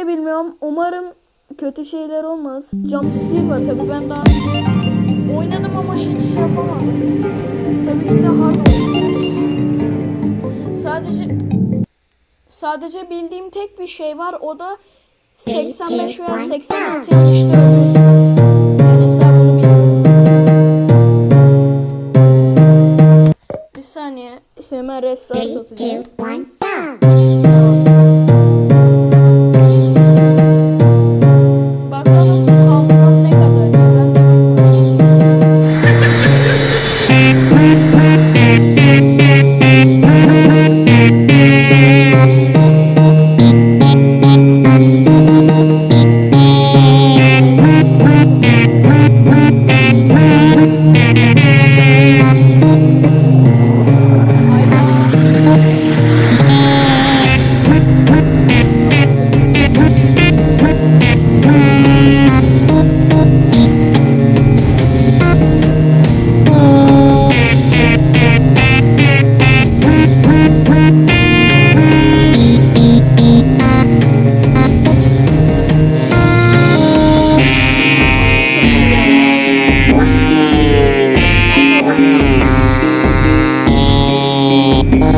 de bilmiyorum. Umarım kötü şeyler olmaz. Jumpscare var tabi ben daha oynadım ama hiç şey yapamadım. Tabii ki de hard. Sadece sadece bildiğim tek bir şey var o da 85 veya 86 işte ölüyorsunuz. Ben mesela bunu bilmiyorum. Bir saniye hemen restart atacağım.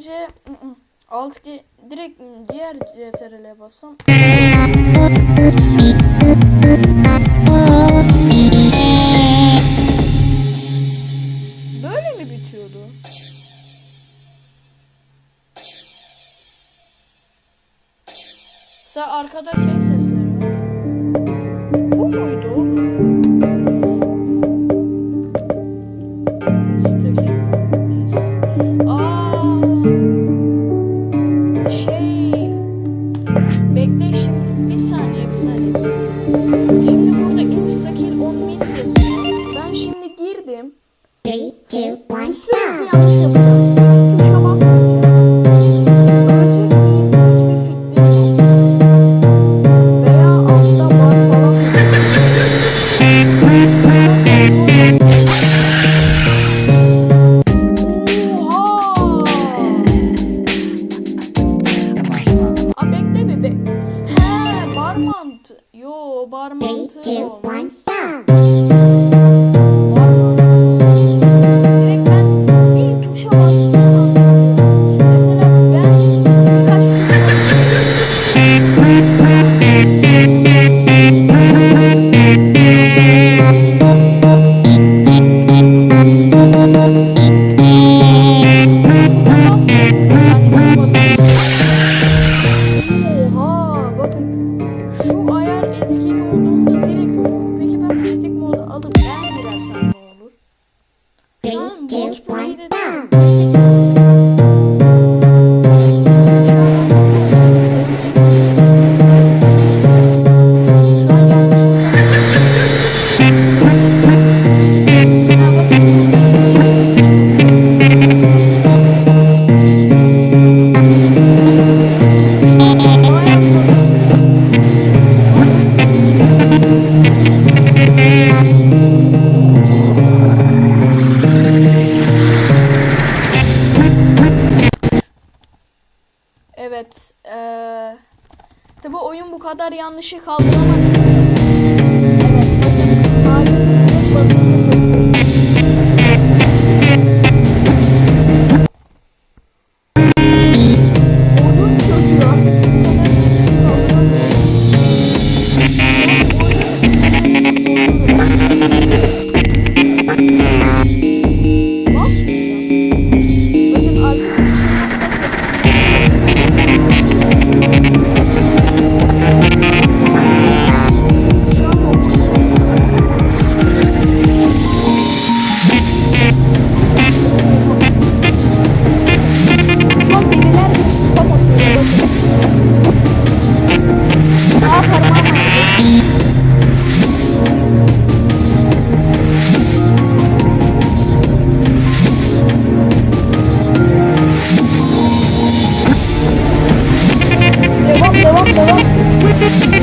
bence alt direkt diğer CTRL'e bassam. Böyle mi bitiyordu? Sa arkada şey sesleri. bottom Three, two, one, go! Three, two, one, bounce. kadar yanlışı kaldıramadım. Evet bakın. Halinin tek Thank you.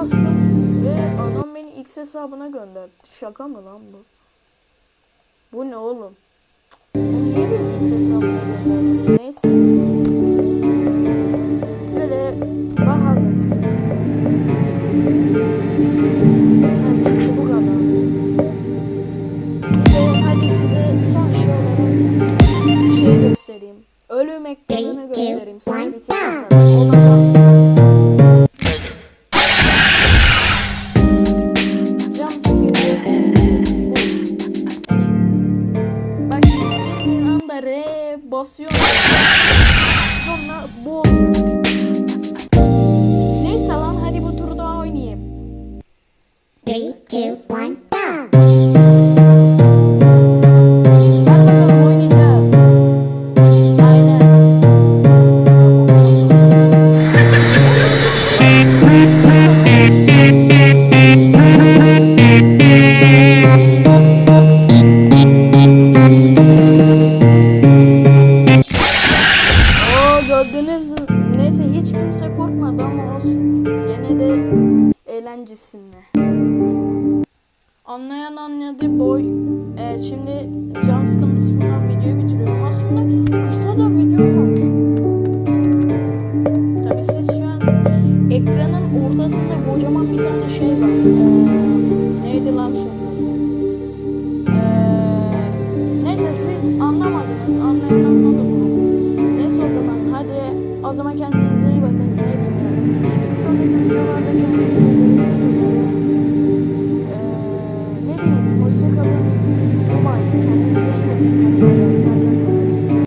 bastım ve adam beni X hesabına gönderdi. Şaka mı lan bu? Bu ne oğlum? Bu niye beni X hesabına gönderdi? Neyse. two, one. John's concerned.